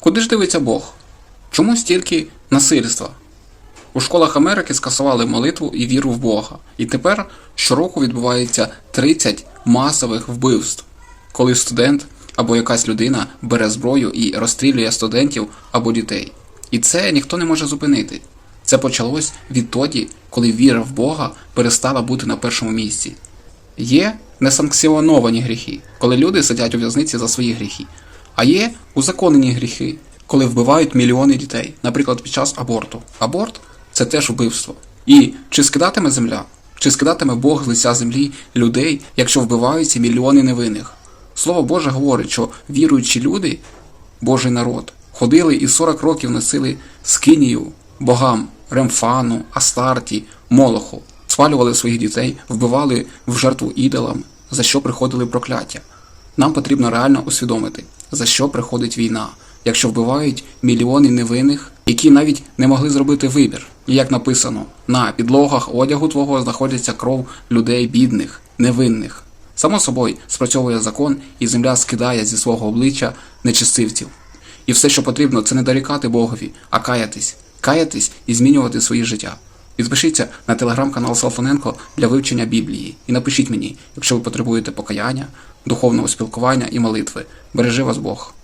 Куди ж дивиться Бог? Чому стільки насильства? У школах Америки скасували молитву і віру в Бога. І тепер щороку відбувається 30 масових вбивств, коли студент або якась людина бере зброю і розстрілює студентів або дітей. І це ніхто не може зупинити. Це почалось відтоді, коли віра в Бога перестала бути на першому місці. Є несанкціоновані гріхи, коли люди сидять у в'язниці за свої гріхи. А є узаконені гріхи, коли вбивають мільйони дітей, наприклад, під час аборту. Аборт це теж вбивство. І чи скидатиме земля, чи скидатиме Бог з лиця землі людей, якщо вбиваються мільйони невинних? Слово Боже говорить, що віруючі люди, Божий народ, ходили і 40 років носили скинію богам Ремфану, Астарті, Молоху, спалювали своїх дітей, вбивали в жертву ідолам, за що приходили прокляття. Нам потрібно реально усвідомити, за що приходить війна, якщо вбивають мільйони невинних, які навіть не могли зробити вибір. І як написано, на підлогах одягу твого знаходиться кров людей бідних, невинних. Само собою спрацьовує закон, і земля скидає зі свого обличчя нечистивців. І все, що потрібно, це не дорікати Богові, а каятись, каятись і змінювати своє життя. Підпишіться на телеграм-канал Салфоненко для вивчення Біблії і напишіть мені, якщо ви потребуєте покаяння, духовного спілкування і молитви. Бережи вас Бог!